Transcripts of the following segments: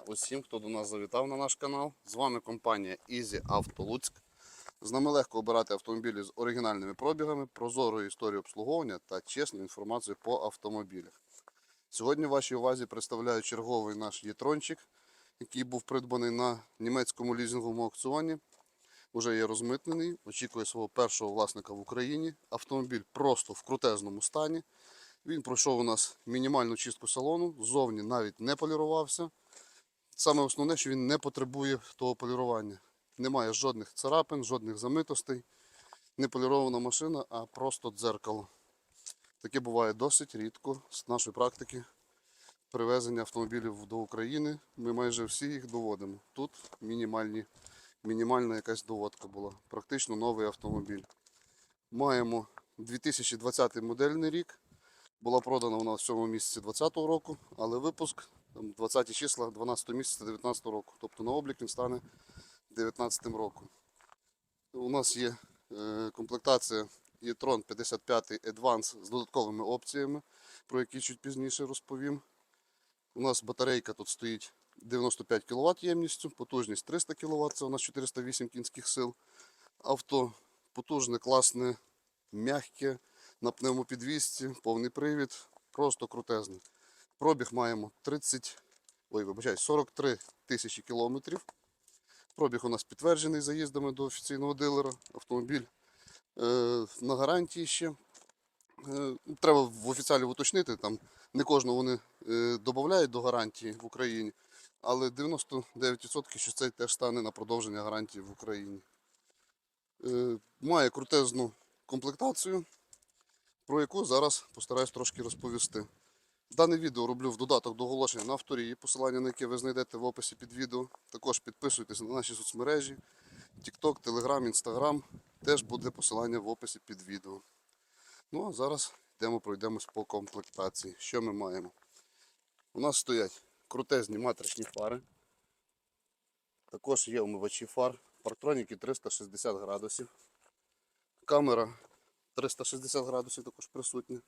усім, хто до нас завітав на наш канал. З вами компанія Easy Auto Луцьк. З нами легко обирати автомобілі з оригінальними пробігами, прозорою історією обслуговування та чесною інформацією по автомобілях. Сьогодні вашій увазі представляю черговий наш єтрончик, який був придбаний на німецькому лізинговому аукціоні. Уже є розмитнений, очікує свого першого власника в Україні. Автомобіль просто в крутезному стані. Він пройшов у нас мінімальну чистку салону, ззовні навіть не полірувався. Саме основне, що він не потребує того полірування. Немає жодних царапин, жодних замитостей. Не полірована машина, а просто дзеркало. Таке буває досить рідко з нашої практики привезення автомобілів до України. Ми майже всі їх доводимо. Тут мінімальні, мінімальна якась доводка була. Практично новий автомобіль. Маємо 2020 модельний рік. Була продана вона в 7 місяці 2020 року, але випуск там, 20 числа 12 місяця 2019 року. Тобто на облік він стане 2019 роком. У нас є е, комплектація e-tron 55 Advance з додатковими опціями, про які чуть пізніше розповім. У нас батарейка тут стоїть 95 кВт ємністю, потужність 300 кВт, це у нас 408 кінських сил. Авто потужне, класне, м'яке, на пневмопідвісці, повний привід, просто крутезний. Пробіг маємо 30, ой, вибачай, 43 тисячі кілометрів. Пробіг у нас підтверджений заїздами до офіційного дилера. Автомобіль е, на гарантії ще. Е, треба в офіціалі уточнити, там не кожного вони е, додають до гарантії в Україні, але 99% що це теж стане на продовження гарантії в Україні. Е, має крутезну комплектацію, про яку зараз постараюсь трошки розповісти. Дане відео роблю в додаток до оголошення на авторії, посилання на яке ви знайдете в описі під відео. Також підписуйтесь на наші соцмережі, TikTok, Telegram, Instagram. Теж буде посилання в описі під відео. Ну а зараз йдемо пройдемось по комплектації. Що ми маємо? У нас стоять крутезні матричні фари. Також є омивачі фар, парктроніки 360 градусів. Камера 360 градусів також присутня.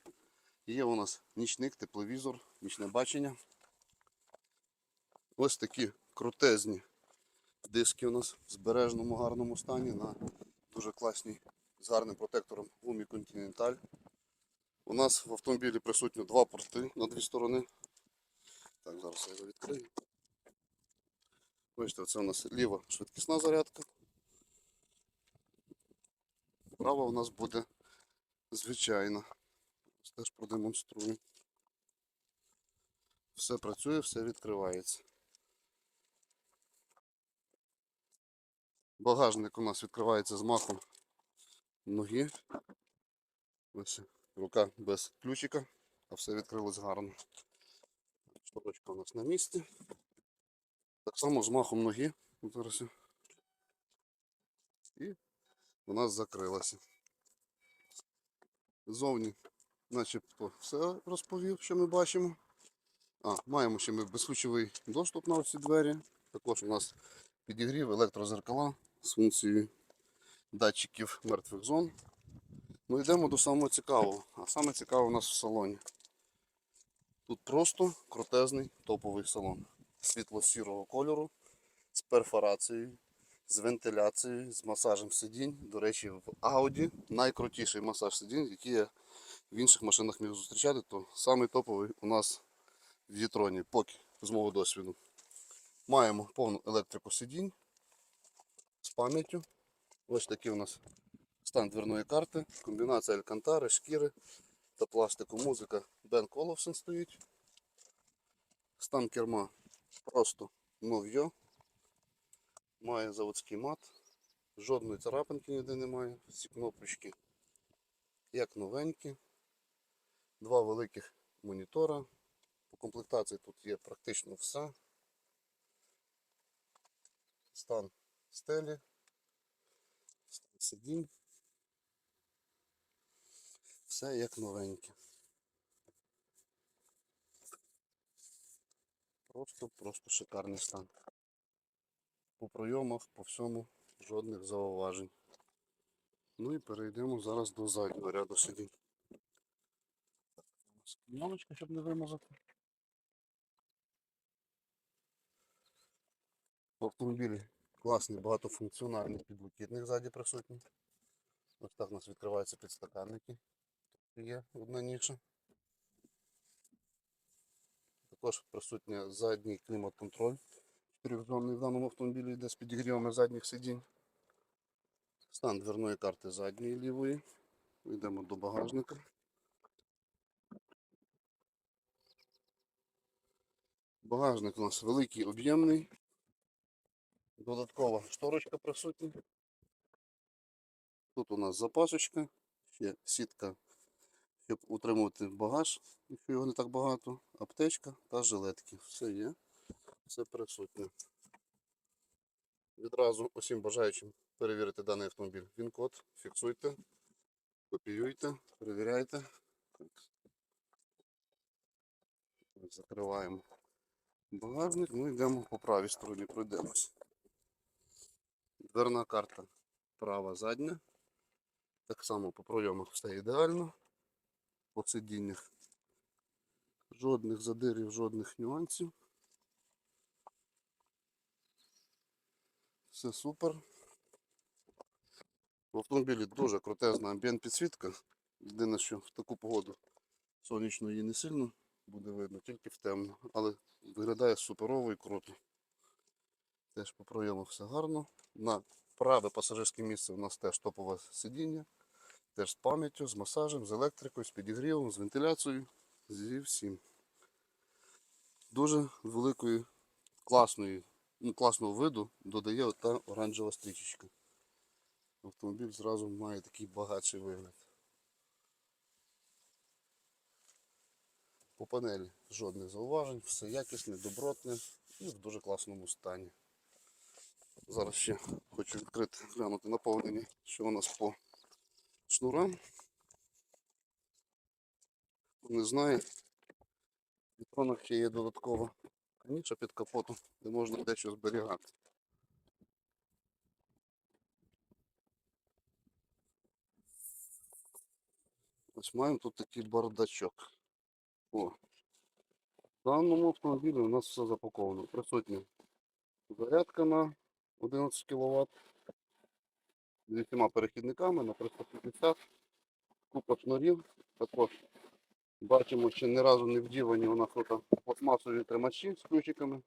Є у нас нічник, тепловізор, нічне бачення. Ось такі крутезні диски у нас в збережному гарному стані на дуже класній з гарним протектором Umi Continental. У нас в автомобілі присутні два порти на дві сторони. Так, зараз я його відкрию. Бачите, це у нас ліва швидкісна зарядка. Права у нас буде звичайна. Ось Теж продемонструю. Все працює, все відкривається. Багажник у нас відкривається з махом ноги. Ось рука без ключика, а все відкрилось гарно. Шторочка у нас на місці. Так само з махом ноги. Зараз. І у нас закрилася. Зовні начебто все розповів, що ми бачимо. А, маємо ще ми безключовий доступ на ці двері. Також у нас підігрів електрозеркала з функцією датчиків мертвих зон. Ну йдемо до самого цікавого. А саме цікаве у нас в салоні. Тут просто крутезний топовий салон. Світло-сірого кольору, з перфорацією, з вентиляцією, з масажем сидінь. До речі, в Audi найкрутіший масаж сидінь, який я в інших машинах міг зустрічати, то самий топовий у нас в Єтроні, поки з мого досвіду. Маємо повну електрику сидінь з пам'яттю. Ось такий у нас стан дверної карти, комбінація алькантари, шкіри та пластику. Музика Бен Коловсен стоїть. Стан керма просто нов'йо. Має заводський мат. Жодної царапинки ніде немає. Всі кнопочки як новенькі. Два великих монітора. По комплектації тут є практично все. Стан стелі, стан сидінь. Все як новеньке. Просто, просто шикарний стан. По пройомах, по всьому жодних зауважень. Ну і перейдемо зараз до заднього ряду сидінь. Кнопочка, щоб не вимазати. В автомобілі класний багатофункціональний підлокітник ззаді присутній. Ось так у нас відкриваються підстаканники. Тут є одна ніша. Також присутня задній клімат-контроль. Чотирьохзонний в даному автомобілі йде з підігрівами задніх сидінь. Стан дверної карти задньої лівої. Йдемо до багажника. Багажник у нас великий, об'ємний. Додаткова шторочка присутня. Тут у нас запасочка, ще сітка, щоб утримувати багаж, якщо його не так багато, аптечка та жилетки. Все є, все присутнє. Відразу усім бажаючим перевірити даний автомобіль. Він код, фіксуйте, копіюйте, перевіряйте. Так. Закриваємо багажник, ну йдемо по правій стороні, пройдемось. Дверна карта права задня. Так само по пройомах все ідеально. По сидіннях жодних задирів, жодних нюансів. Все супер. В автомобілі дуже крутезна амбієнт підсвітка. Єдине, що в таку погоду сонячно її не сильно буде видно, тільки в темну. Але виглядає суперово і круто. Теж по пройому все гарно. На праве пасажирське місце у нас теж топове сидіння. Теж з пам'яттю, з масажем, з електрикою, з підігрівом, з вентиляцією, зі всім. Дуже великої, класної, ну, класного виду додає ота оранжева стрічечка. Автомобіль зразу має такий багатший вигляд. По панелі жодних зауважень, все якісне, добротне і в дуже класному стані. Зараз ще хочу відкрити, глянути наповнення, що у нас по шнурам. Не знає, в вітронах ще є додаткова ніша під капотом, де можна дещо зберігати. Ось маємо тут такий бардачок. О. В даному автомобілі у нас все запаковано. Присутня зарядка на 11 кВт. З усіма перехідниками на 350. Купа шнурів. Також бачимо, що ні разу не вдівані у нас тут пластмасові тримачі з ключиками.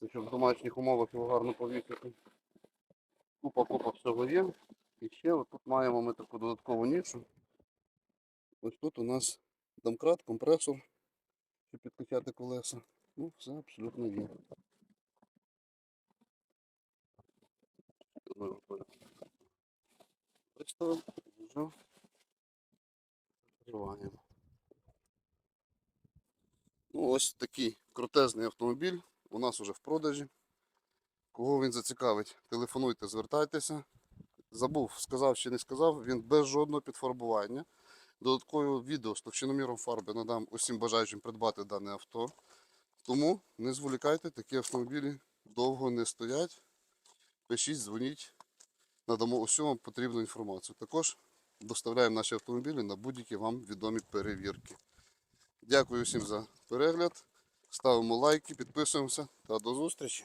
Це щоб в домашніх умовах його гарно повісити. Купа-купа всього є. І ще отут маємо ми таку додаткову нішу. Ось тут у нас домкрат, компресор, щоб підкачати колеса. Ну, все абсолютно є. Ну, ось такий крутезний автомобіль у нас вже в продажі. Кого він зацікавить, телефонуйте, звертайтеся. Забув, сказав чи не сказав, він без жодного підфарбування. Додаткове відео з товщиноміром фарби надам усім бажаючим придбати дане авто. Тому не зволікайте, такі автомобілі довго не стоять. Пишіть, дзвоніть, надамо усьому потрібну інформацію. Також доставляємо наші автомобілі на будь-які вам відомі перевірки. Дякую всім за перегляд. Ставимо лайки, підписуємося та до зустрічі!